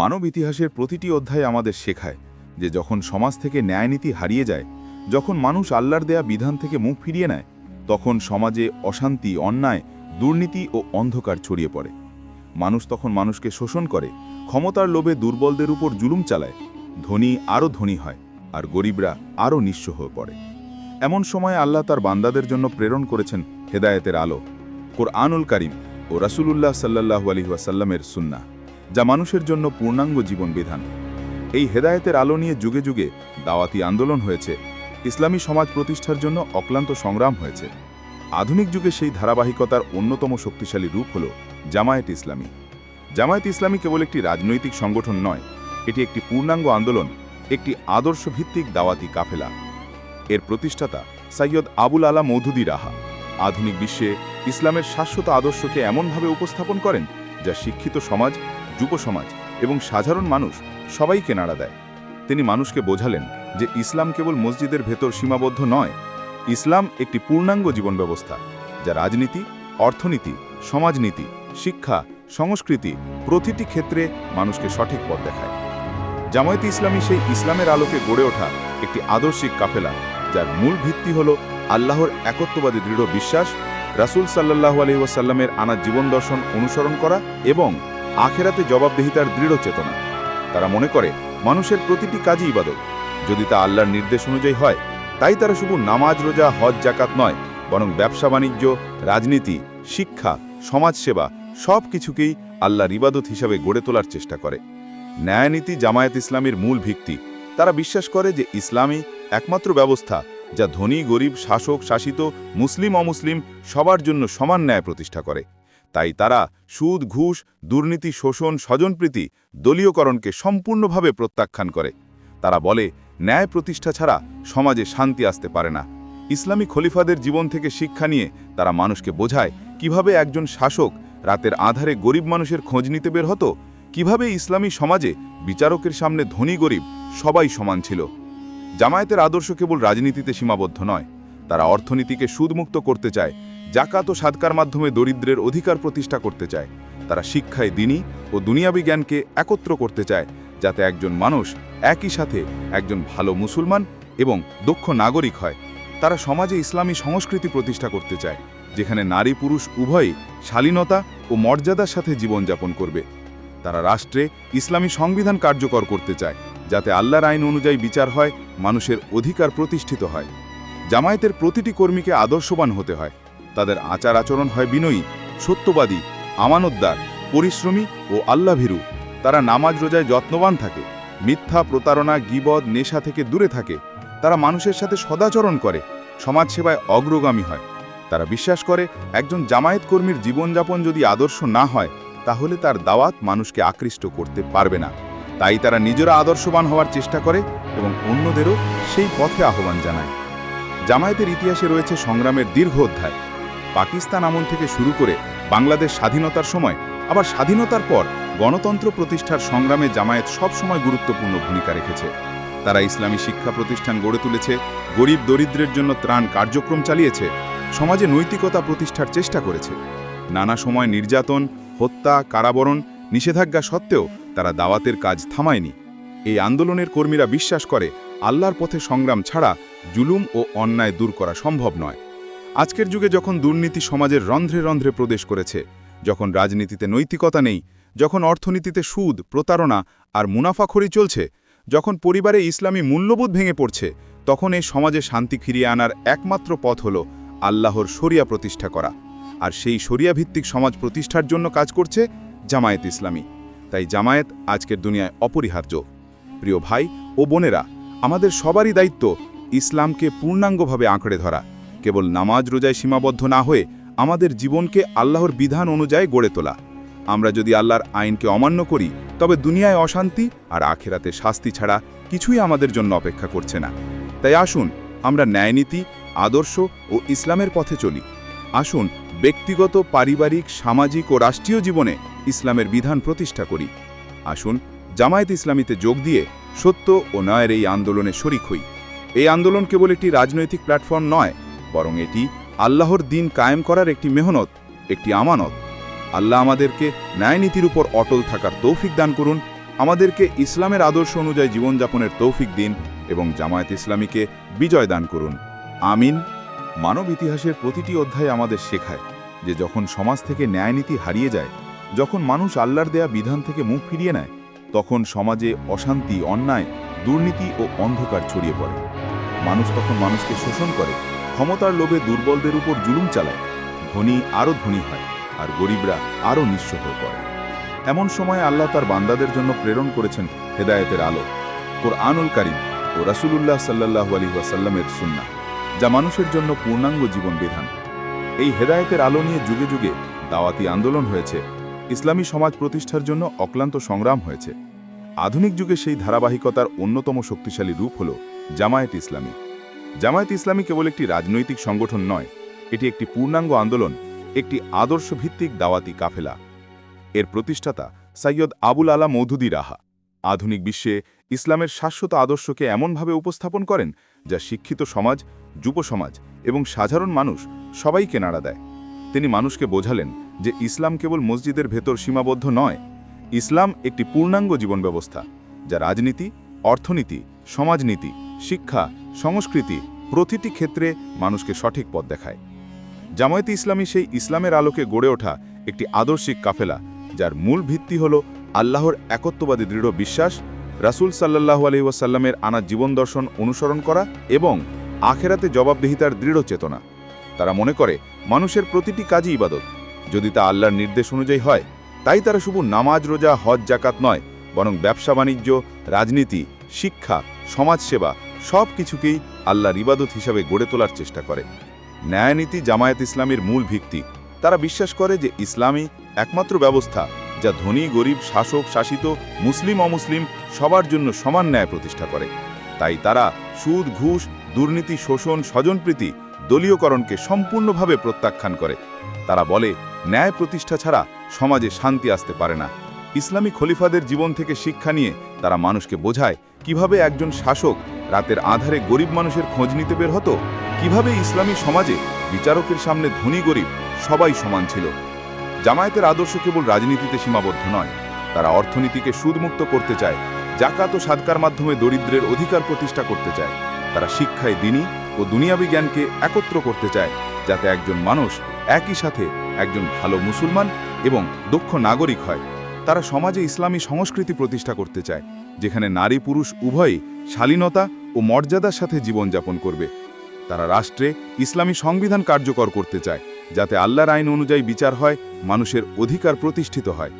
মানব ইতিহাসের প্রতিটি অধ্যায় আমাদের শেখায় যে যখন সমাজ থেকে ন্যায়নীতি হারিয়ে যায়, যখন মানুষ আল্লাহর দেয়া বিধান থেকে মুখ ফিরিয়ে নেয়, তখন সমাজে অশান্তি, অন্যায়, দুর্নীতি ও অন্ধকার ছড়িয়ে পড়ে। মানুষ তখন মানুষকে শোষণ করে, ক্ষমতার লোভে দুর্বলদের উপর জুলুম চালায়। ধনী আরও ধনী হয় আর গরিবরা আরও নিঃস্ব হয়ে পড়ে। এমন সময় আল্লাহ তার বান্দাদের জন্য প্রেরণ করেছেন হেদায়েতের আলো, কোরআনুল কারিম ও রাসূলুল্লাহ সাল্লাহু আলী ওয়াসাল্লামের সুন্না যা মানুষের জন্য পূর্ণাঙ্গ জীবন বিধান এই হেদায়েতের আলো নিয়ে যুগে যুগে দাওয়াতি আন্দোলন হয়েছে, ইসলামী সমাজ প্রতিষ্ঠার জন্য অক্লান্ত সংগ্রাম হয়েছে। আধুনিক যুগে সেই ধারাবাহিকতার অন্যতম শক্তিশালী রূপ হল জামায়াত ইসলামী। জামায়াত ইসলামী কেবল একটি রাজনৈতিক সংগঠন নয়, এটি একটি পূর্ণাঙ্গ আন্দোলন, একটি আদর্শভিত্তিক দাওয়াতি কাফেলা। এর প্রতিষ্ঠাতা সৈয়দ আবুল আলা মৌধুদি রাহা। আধুনিক বিশ্বে ইসলামের শাশ্বত আদর্শকে এমনভাবে উপস্থাপন করেন যা শিক্ষিত সমাজ যুব সমাজ এবং সাধারণ মানুষ সবাইকে নাড়া দেয়। তিনি মানুষকে বোঝালেন যে ইসলাম কেবল মসজিদের ভেতর সীমাবদ্ধ নয়, ইসলাম একটি পূর্ণাঙ্গ জীবন ব্যবস্থা যা রাজনীতি, অর্থনীতি, সমাজনীতি, শিক্ষা, সংস্কৃতি প্রতিটি ক্ষেত্রে মানুষকে সঠিক পথ দেখায়। জামায়াতে ইসলামী সেই ইসলামের আলোকে গড়ে ওঠা একটি আদর্শিক কাফেলা, যার মূল ভিত্তি হল আল্লাহর একত্ববাদী দৃঢ় বিশ্বাস, রাসূল সাল্লাহু আলহি ওয়াসাল্লামের আনা জীবন দর্শন অনুসরণ করা এবং আখেরাতে জবাবদিহিতার দৃঢ় চেতনা। তারা মনে করে, মানুষের প্রতিটি কাজই ইবাদত। যদি তা আল্লাহর নির্দেশ অনুযায়ী হয়, তাই তারা শুধু নামাজ, রোজা, হজ জাকাত নয়, বরং ব্যবসা, বাণিজ্য, রাজনীতি, শিক্ষা, সমাজসেবা সব কিছুকেই আল্লাহর ইবাদত হিসাবে গড়ে তোলার চেষ্টা করে। ন্যায়নীতি জামায়াত ইসলামীর মূল ভিত্তি। তারা বিশ্বাস করে যে ইসলামী একমাত্র ব্যবস্থা যা ধনী, গরিব, শাসক, শাসিত, মুসলিম, অমুসলিম সবার জন্য সমান ন্যায় প্রতিষ্ঠা করে। তাই তারা সুদ, ঘুষ, দুর্নীতি, শোষণ, স্বজনপ্রীতি দলীয়করণকে সম্পূর্ণভাবে প্রত্যাখ্যান করে। তারা বলে, ন্যায় প্রতিষ্ঠা ছাড়া সমাজে শান্তি আসতে পারে না। ইসলামী খলিফাদের জীবন থেকে শিক্ষা নিয়ে তারা মানুষকে বোঝায়, কীভাবে একজন শাসক রাতের আধারে গরিব মানুষের খোঁজ নিতে বের হতো, কীভাবে ইসলামী সমাজে বিচারকের সামনে ধনী গরিব সবাই সমান ছিল। জামায়াতের আদর্শ কেবল রাজনীতিতে সীমাবদ্ধ নয়, তারা অর্থনীতিকে সুদমুক্ত করতে চায় জাকাত ও সাদকার মাধ্যমে দরিদ্রের অধিকার প্রতিষ্ঠা করতে চায়। তারা শিক্ষায় দিনী ও দুনিয়াবী জ্ঞানকে একত্র করতে চায়, যাতে একজন মানুষ একই সাথে একজন ভালো মুসলমান এবং দক্ষ নাগরিক হয়। তারা সমাজে ইসলামী সংস্কৃতি প্রতিষ্ঠা করতে চায়, যেখানে নারী পুরুষ উভয়ই শালীনতা ও মর্যাদার সাথে জীবনযাপন করবে। তারা রাষ্ট্রে ইসলামী সংবিধান কার্যকর করতে চায়, যাতে আল্লাহর আইন অনুযায়ী বিচার হয়, মানুষের অধিকার প্রতিষ্ঠিত হয়। জামায়াতের প্রতিটি কর্মীকে আদর্শবান হতে হয়। তাদের আচার আচরণ হয় বিনয়ী, সত্যবাদী আমানতদার পরিশ্রমী ও আল্লাভীরু। তারা নামাজ রোজায় যত্নবান থাকে, মিথ্যা প্রতারণা, গিবদ, নেশা থেকে দূরে থাকে। তারা মানুষের সাথে সদাচরণ করে, সমাজসেবায় অগ্রগামী হয়। তারা বিশ্বাস করে, একজন জামায়াত কর্মীর জীবনযাপন যদি আদর্শ না হয়, তাহলে তার দাওয়াত মানুষকে আকৃষ্ট করতে পারবে না। তাই তারা নিজেরা আদর্শবান হওয়ার চেষ্টা করে এবং অন্যদেরও সেই পথে আহ্বান জানায়। জামায়াতের ইতিহাসে রয়েছে সংগ্রামের দীর্ঘ অধ্যায়। পাকিস্তান আমল থেকে শুরু করে বাংলাদেশ স্বাধীনতার সময়, আবার স্বাধীনতার পর গণতন্ত্র প্রতিষ্ঠার সংগ্রামে জামায়াত সবসময় গুরুত্বপূর্ণ ভূমিকা রেখেছে। তারা ইসলামী শিক্ষা প্রতিষ্ঠান গড়ে তুলেছে, গরিব দরিদ্রের জন্য ত্রাণ কার্যক্রম চালিয়েছে, সমাজে নৈতিকতা প্রতিষ্ঠার চেষ্টা করেছে। নানা সময় নির্যাতন, হত্যা, কারাবরণ, নিষেধাজ্ঞা সত্ত্বেও তারা দাওয়াতের কাজ থামায়নি। এই আন্দোলনের কর্মীরা বিশ্বাস করে, আল্লাহর পথে সংগ্রাম ছাড়া জুলুম ও অন্যায় দূর করা সম্ভব নয়। আজকের যুগে যখন দুর্নীতি সমাজের রন্ধ্রে রন্ধ্রে প্রবেশ করেছে, যখন রাজনীতিতে নৈতিকতা নেই, যখন অর্থনীতিতে সুদ, প্রতারণা আর মুনাফাখড়ি চলছে, যখন পরিবারে ইসলামী মূল্যবোধ ভেঙে পড়ছে, তখন এই সমাজে শান্তি ফিরিয়ে আনার একমাত্র পথ হল আল্লাহর শরিয়া প্রতিষ্ঠা করা। আর সেই শরিয়া ভিত্তিক সমাজ প্রতিষ্ঠার জন্য কাজ করছে জামায়াত ইসলামী। তাই জামায়াত আজকের দুনিয়ায় অপরিহার্য। প্রিয় ভাই ও বোনেরা, আমাদের সবারই দায়িত্ব ইসলামকে পূর্ণাঙ্গভাবে আঁকড়ে ধরা। কেবল নামাজ রোজায় সীমাবদ্ধ না হয়ে আমাদের জীবনকে আল্লাহর বিধান অনুযায়ী গড়ে তোলা। আমরা যদি আল্লাহর আইনকে অমান্য করি, তবে দুনিয়ায় অশান্তি আর আখেরাতে শাস্তি ছাড়া কিছুই আমাদের জন্য অপেক্ষা করছে না। তাই আসুন, আমরা ন্যায়নীতি, আদর্শ ও ইসলামের পথে চলি। আসুন, ব্যক্তিগত, পারিবারিক, সামাজিক ও রাষ্ট্রীয় জীবনে ইসলামের বিধান প্রতিষ্ঠা করি। আসুন, জামায়াত ইসলামীতে যোগ দিয়ে সত্য ও নয়ের এই আন্দোলনে শরিক হই। এই আন্দোলন কেবল একটি রাজনৈতিক প্ল্যাটফর্ম নয় বরং এটি আল্লাহর দিন কায়েম করার একটি মেহনত, একটি আমানত। আল্লাহ আমাদেরকে ন্যায়নীতির উপর অটল থাকার তৌফিক দান করুন, আমাদেরকে ইসলামের আদর্শ অনুযায়ী জীবনযাপনের তৌফিক দিন এবং জামায়াত ইসলামীকে বিজয় দান করুন। আমিন। মানব ইতিহাসের প্রতিটি অধ্যায় আমাদের শেখায় যে যখন সমাজ থেকে ন্যায়নীতি হারিয়ে যায়, যখন মানুষ আল্লাহর দেয়া বিধান থেকে মুখ ফিরিয়ে নেয়, তখন সমাজে অশান্তি, অন্যায়, দুর্নীতি ও অন্ধকার ছড়িয়ে পড়ে। মানুষ তখন মানুষকে শোষণ করে ক্ষমতার লোভে দুর্বলদের উপর জুলুম চালায়। ধনী আরও ধনী হয় আর গরিবরা আরও নিঃস্ব হয়ে পড়ে। এমন সময় আল্লাহ তার বান্দাদের জন্য প্রেরণ করেছেন হেদায়েতের আলো, কোরআনুল কারিম ও রাসূলুল্লাহ সাল্লাল্লাহু আলী ওয়াসাল্লামের সুন্না যা মানুষের জন্য পূর্ণাঙ্গ জীবন বিধান। এই হেদায়েতের আলো নিয়ে যুগে যুগে দাওয়াতি আন্দোলন হয়েছে, ইসলামী সমাজ প্রতিষ্ঠার জন্য অক্লান্ত সংগ্রাম হয়েছে। আধুনিক যুগে সেই ধারাবাহিকতার অন্যতম শক্তিশালী রূপ হল জামায়াত ইসলামী। জামায়াত ইসলামী কেবল একটি রাজনৈতিক সংগঠন নয়, এটি একটি পূর্ণাঙ্গ আন্দোলন, একটি আদর্শভিত্তিক দাওয়াতি কাফেলা। এর প্রতিষ্ঠাতা সৈয়দ আবুল আলা মৌদুদি রাহা। আধুনিক বিশ্বে ইসলামের শাশ্বত আদর্শকে এমনভাবে উপস্থাপন করেন, যা শিক্ষিত সমাজ, যুব সমাজ এবং সাধারণ মানুষ সবাইকে নাড়া দেয়। তিনি মানুষকে বোঝালেন যে ইসলাম কেবল মসজিদের ভেতর সীমাবদ্ধ নয়, ইসলাম একটি পূর্ণাঙ্গ জীবন ব্যবস্থা যা রাজনীতি, অর্থনীতি, সমাজনীতি শিক্ষা, সংস্কৃতি প্রতিটি ক্ষেত্রে মানুষকে সঠিক পথ দেখায়। জামায়াতে ইসলামী সেই ইসলামের আলোকে গড়ে ওঠা একটি আদর্শিক কাফেলা, যার মূল ভিত্তি হল আল্লাহর একত্ববাদী দৃঢ় বিশ্বাস, রাসূল সাল্লাহু আলহিউসাল্লামের আনা জীবন দর্শন অনুসরণ করা এবং আখেরাতে জবাবদিহিতার দৃঢ় চেতনা। তারা মনে করে, মানুষের প্রতিটি কাজই ইবাদত। যদি তা আল্লাহর নির্দেশ অনুযায়ী হয়, তাই তারা শুধু নামাজ, রোজা, হজ জাকাত নয়, বরং ব্যবসা, বাণিজ্য, রাজনীতি, শিক্ষা, সমাজসেবা সব কিছুকেই আল্লাহর ইবাদত হিসাবে গড়ে তোলার চেষ্টা করে। ন্যায়নীতি জামায়াত ইসলামের মূল ভিত্তি। তারা বিশ্বাস করে যে ইসলামী একমাত্র ব্যবস্থা যা ধনী, গরিব, শাসক, শাসিত, মুসলিম, অমুসলিম সবার জন্য সমান ন্যায় প্রতিষ্ঠা করে। তাই তারা সুদ, ঘুষ, দুর্নীতি, শোষণ, স্বজনপ্রীতি, দলীয়করণকে সম্পূর্ণভাবে প্রত্যাখ্যান করে। তারা বলে, ন্যায় প্রতিষ্ঠা ছাড়া সমাজে শান্তি আসতে পারে না। ইসলামী খলিফাদের জীবন থেকে শিক্ষা নিয়ে তারা মানুষকে বোঝায় কীভাবে একজন শাসক রাতের আধারে গরিব মানুষের খোঁজ নিতে বের হতো, কীভাবে ইসলামী সমাজে বিচারকের সামনে ধনী গরিব সবাই সমান ছিল। জামায়াতের আদর্শ কেবল রাজনীতিতে সীমাবদ্ধ নয়, তারা অর্থনীতিকে সুদমুক্ত করতে চায়, জাকাত ও সাদকার মাধ্যমে দরিদ্রের অধিকার প্রতিষ্ঠা করতে চায়। তারা শিক্ষায় দিনী ও দুনিয়াবি জ্ঞানকে একত্র করতে চায়, যাতে একজন মানুষ একই সাথে একজন ভালো মুসলমান এবং দক্ষ নাগরিক হয়। তারা সমাজে ইসলামী সংস্কৃতি প্রতিষ্ঠা করতে চায়, যেখানে নারী পুরুষ উভয়ই শালীনতা ও মর্যাদার সাথে জীবনযাপন করবে। তারা রাষ্ট্রে ইসলামী সংবিধান কার্যকর করতে চায়, যাতে আল্লাহর আইন অনুযায়ী বিচার হয়, মানুষের অধিকার প্রতিষ্ঠিত হয়।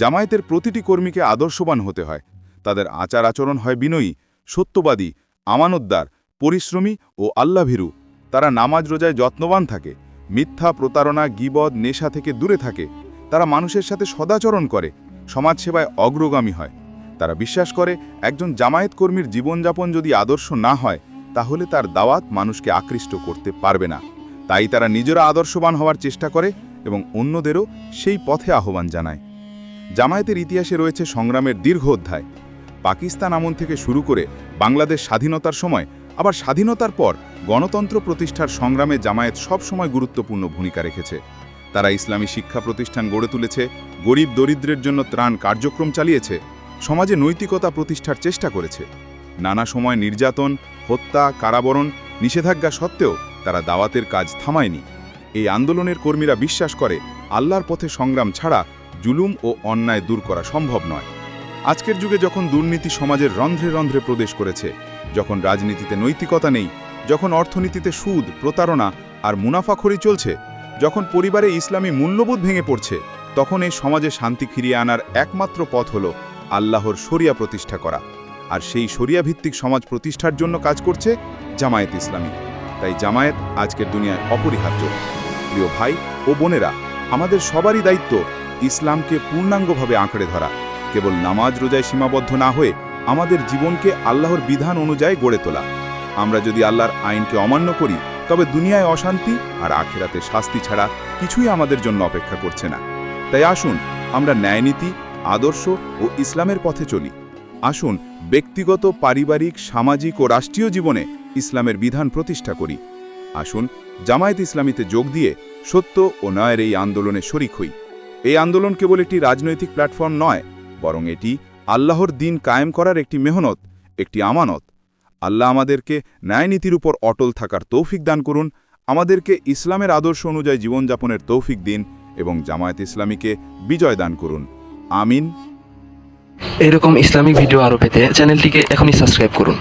জামায়াতের প্রতিটি কর্মীকে আদর্শবান হতে হয়। তাদের আচার আচরণ হয় বিনয়ী, সত্যবাদী, আমানতদার, পরিশ্রমী ও আল্লাভীরু। তারা নামাজ রোজায় যত্নবান থাকে, মিথ্যা প্রতারণা, গিবদ, নেশা থেকে দূরে থাকে। তারা মানুষের সাথে সদাচরণ করে সমাজসেবায় অগ্রগামী হয়। তারা বিশ্বাস করে, একজন জামায়াত কর্মীর জীবনযাপন যদি আদর্শ না হয়, তাহলে তার দাওয়াত মানুষকে আকৃষ্ট করতে পারবে না। তাই তারা নিজেরা আদর্শবান হওয়ার চেষ্টা করে এবং অন্যদেরও সেই পথে আহ্বান জানায়। জামায়াতের ইতিহাসে রয়েছে সংগ্রামের দীর্ঘ অধ্যায়। পাকিস্তান আমন থেকে শুরু করে বাংলাদেশ স্বাধীনতার সময়, আবার স্বাধীনতার পর গণতন্ত্র প্রতিষ্ঠার সংগ্রামে জামায়াত সবসময় গুরুত্বপূর্ণ ভূমিকা রেখেছে। তারা ইসলামী শিক্ষা প্রতিষ্ঠান গড়ে তুলেছে, গরিব দরিদ্রের জন্য ত্রাণ কার্যক্রম চালিয়েছে, সমাজে নৈতিকতা প্রতিষ্ঠার চেষ্টা করেছে। নানা সময় নির্যাতন, হত্যা, কারাবরণ, নিষেধাজ্ঞা সত্ত্বেও তারা দাওয়াতের কাজ থামায়নি। এই আন্দোলনের কর্মীরা বিশ্বাস করে, আল্লাহর পথে সংগ্রাম ছাড়া জুলুম ও অন্যায় দূর করা সম্ভব নয়। আজকের যুগে যখন দুর্নীতি সমাজের রন্ধ্রে রন্ধ্রে প্রবেশ করেছে, যখন রাজনীতিতে নৈতিকতা নেই, যখন অর্থনীতিতে সুদ, প্রতারণা আর মুনাফাখড়ি চলছে যখন পরিবারে ইসলামী মূল্যবোধ ভেঙে পড়ছে, তখন এই সমাজে শান্তি ফিরিয়ে আনার একমাত্র পথ হল আল্লাহর শরিয়া প্রতিষ্ঠা করা। আর সেই শরিয়া ভিত্তিক সমাজ প্রতিষ্ঠার জন্য কাজ করছে জামায়াত ইসলামী। তাই জামায়াত আজকের দুনিয়ায় অপরিহার্য। প্রিয় ভাই ও বোনেরা, আমাদের সবারই দায়িত্ব ইসলামকে পূর্ণাঙ্গভাবে আঁকড়ে ধরা। কেবল নামাজ রোজায় সীমাবদ্ধ না হয়ে আমাদের জীবনকে আল্লাহর বিধান অনুযায়ী গড়ে তোলা। আমরা যদি আল্লাহর আইনকে অমান্য করি তবে দুনিয়ায় অশান্তি আর আখেরাতে শাস্তি ছাড়া কিছুই আমাদের জন্য অপেক্ষা করছে না। তাই আসুন, আমরা ন্যায়নীতি, আদর্শ ও ইসলামের পথে চলি। আসুন, ব্যক্তিগত, পারিবারিক, সামাজিক ও রাষ্ট্রীয় জীবনে ইসলামের বিধান প্রতিষ্ঠা করি। আসুন, জামায়াত ইসলামীতে যোগ দিয়ে সত্য ও নয়ের এই আন্দোলনে শরিক হই। এই আন্দোলন কেবল একটি রাজনৈতিক প্ল্যাটফর্ম নয়, বরং এটি আল্লাহর দিন কায়েম করার একটি মেহনত, একটি আমানত। আল্লাহ আমাদেরকে ন্যায়নীতির উপর অটল থাকার তৌফিক দান করুন। আমাদেরকে ইসলামের আদর্শ অনুযায়ী জীবনযাপনের তৌফিক দিন এবং জামায়াত ইসলামীকে বিজয় দান করুন। আমিন। এরকম ইসলামিক ভিডিও আরও পেতে চ্যানেলটিকে এখনই সাবস্ক্রাইব করুন।